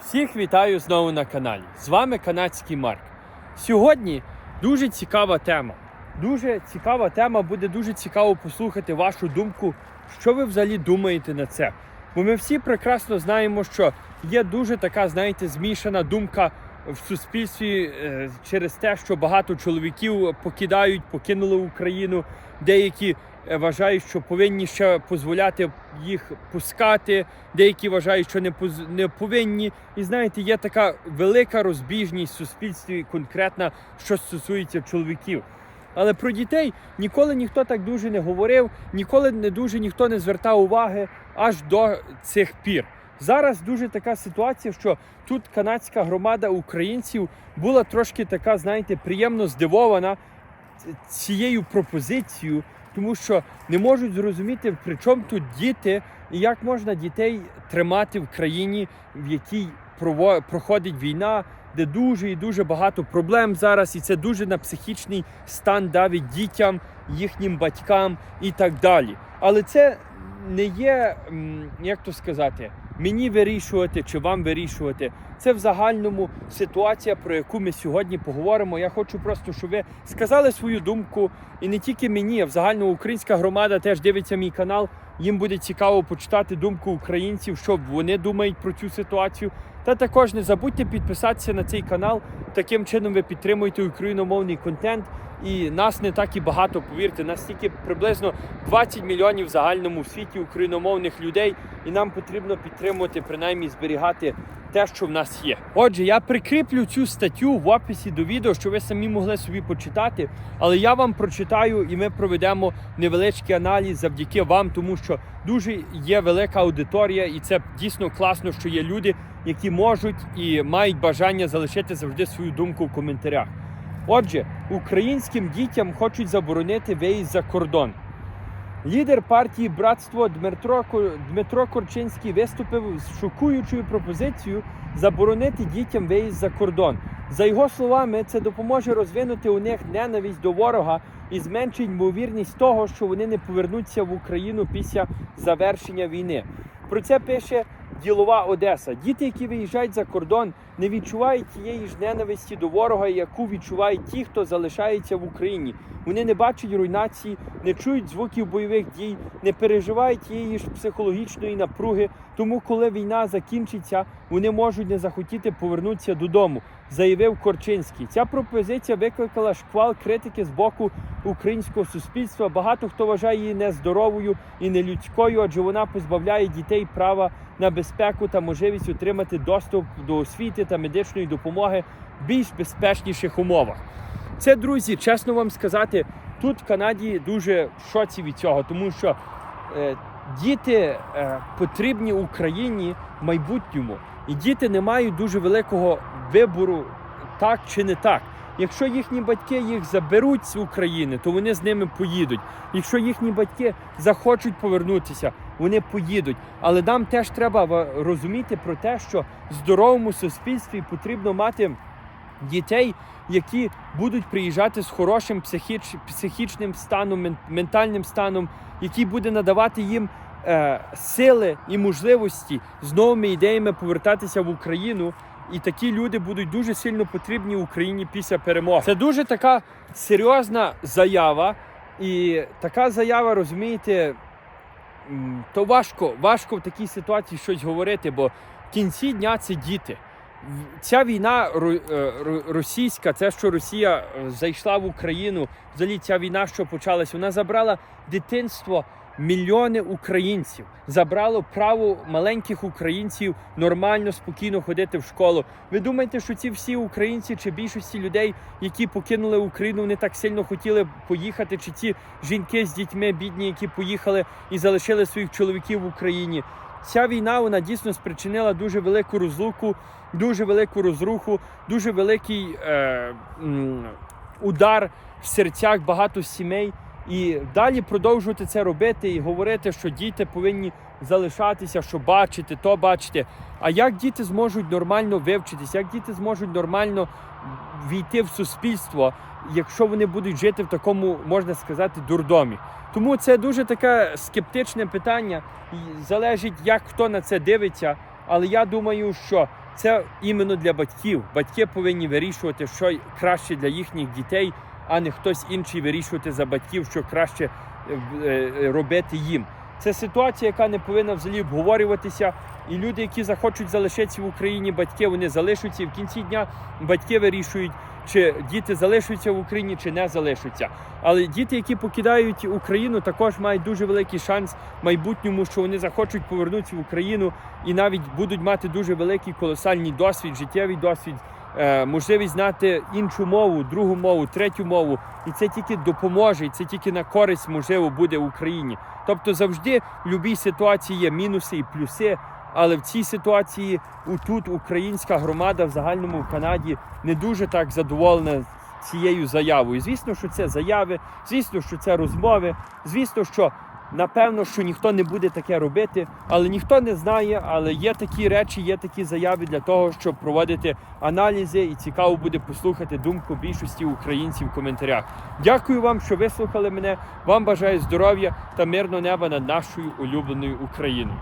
Всіх вітаю знову на каналі. З вами канадський Марк. Сьогодні дуже цікава тема. Дуже цікава тема, буде дуже цікаво послухати вашу думку, що ви взагалі думаєте на це. Бо ми всі прекрасно знаємо, що є дуже така, знаєте, змішана думка в суспільстві е, через те, що багато чоловіків покидають, покинули Україну. Деякі е, вважають, що повинні ще дозволяти їх пускати, деякі вважають, що не не повинні. І знаєте, є така велика розбіжність в суспільстві конкретна, що стосується чоловіків. Але про дітей ніколи ніхто так дуже не говорив, ніколи не дуже ніхто не звертав уваги аж до цих пір. Зараз дуже така ситуація, що тут канадська громада українців була трошки така, знаєте, приємно здивована цією пропозицією, тому що не можуть зрозуміти, при чому тут діти і як можна дітей тримати в країні, в якій проходить війна, де дуже і дуже багато проблем зараз, і це дуже на психічний стан давить дітям, їхнім батькам і так далі. Але це не є, як то сказати, мені вирішувати чи вам вирішувати. Це в загальному ситуація, про яку ми сьогодні поговоримо. Я хочу просто, щоб ви сказали свою думку, і не тільки мені, а в загальному українська громада теж дивиться мій канал. Їм буде цікаво почитати думку українців, що вони думають про цю ситуацію. Та також не забудьте підписатися на цей канал. Таким чином ви підтримуєте україномовний контент. І нас не так і багато, повірте, нас тільки приблизно 20 мільйонів в загальному світі україномовних людей, і нам потрібно підтримувати, принаймні зберігати те, що в нас є. Отже, я прикріплю цю статтю в описі до відео, що ви самі могли собі почитати. Але я вам прочитаю і ми проведемо невеличкий аналіз завдяки вам, тому що дуже є велика аудиторія, і це дійсно класно, що є люди, які можуть і мають бажання залишити завжди свою думку в коментарях. Отже, українським дітям хочуть заборонити виїзд за кордон. Лідер партії Братство Дмитро, Дмитро Корчинський виступив з шокуючою пропозицією заборонити дітям виїзд за кордон. За його словами, це допоможе розвинути у них ненависть до ворога і зменшить ймовірність того, що вони не повернуться в Україну після завершення війни. Про це пише ділова Одеса. Діти, які виїжджають за кордон, не відчувають тієї ж ненависті до ворога, яку відчувають ті, хто залишається в Україні. Вони не бачать руйнації, не чують звуків бойових дій, не переживають тієї ж психологічної напруги. Тому, коли війна закінчиться, вони можуть не захотіти повернутися додому, заявив Корчинський. Ця пропозиція викликала шквал критики з боку українського суспільства. Багато хто вважає її нездоровою і нелюдською, адже вона позбавляє дітей права на безпеку та можливість отримати доступ до освіти та медичної допомоги в більш безпечніших умовах. Це, друзі, чесно вам сказати, тут в Канаді дуже в шоці від цього, тому що е, діти е, потрібні Україні в майбутньому, і діти не мають дуже великого вибору, так чи не так. Якщо їхні батьки їх заберуть з України, то вони з ними поїдуть. Якщо їхні батьки захочуть повернутися, вони поїдуть. Але нам теж треба розуміти про те, що в здоровому суспільстві потрібно мати дітей, які будуть приїжджати з хорошим психіч, психічним станом, мен- ментальним станом, який буде надавати їм е, сили і можливості з новими ідеями повертатися в Україну. І такі люди будуть дуже сильно потрібні Україні після перемоги. Це дуже така серйозна заява, і така заява, розумієте, то важко, важко в такій ситуації щось говорити, бо в кінці дня це діти. Ця війна е, ро- російська, це що Росія е, зайшла в Україну, взагалі ця війна, що почалась, вона забрала дитинство мільйони українців, забрало право маленьких українців нормально, спокійно ходити в школу. Ви думаєте, що ці всі українці чи більшості людей, які покинули Україну, вони так сильно хотіли поїхати, чи ці жінки з дітьми бідні, які поїхали і залишили своїх чоловіків в Україні? Ця війна вона дійсно спричинила дуже велику розлуку, дуже велику розруху, дуже великий е, удар в серцях багато сімей. І далі продовжувати це робити і говорити, що діти повинні залишатися, що бачити, то бачити. А як діти зможуть нормально вивчитися, як діти зможуть нормально війти в суспільство, якщо вони будуть жити в такому, можна сказати, дурдомі? Тому це дуже таке скептичне питання, залежить, як хто на це дивиться. Але я думаю, що це іменно для батьків. Батьки повинні вирішувати, що краще для їхніх дітей, а не хтось інший вирішувати за батьків, що краще е, е, робити їм. Це ситуація, яка не повинна взагалі обговорюватися. І люди, які захочуть залишитися в Україні, батьки вони залишаться. І в кінці дня батьки вирішують, чи діти залишаться в Україні, чи не залишаться. Але діти, які покидають Україну, також мають дуже великий шанс в майбутньому, що вони захочуть повернутися в Україну і навіть будуть мати дуже великий колосальний досвід, життєвий досвід, е, можливість знати іншу мову, другу мову, третю мову. І це тільки допоможе, і це тільки на користь можливо буде Україні. Тобто завжди в будь-якій ситуації є мінуси і плюси. Але в цій ситуації тут українська громада в загальному в Канаді не дуже так задоволена цією заявою. Звісно, що це заяви, звісно, що це розмови, звісно, що напевно, що ніхто не буде таке робити, але ніхто не знає. Але є такі речі, є такі заяви для того, щоб проводити аналізи, і цікаво буде послухати думку більшості українців в коментарях. Дякую вам, що вислухали мене. Вам бажаю здоров'я та мирного неба над нашою улюбленою Україною.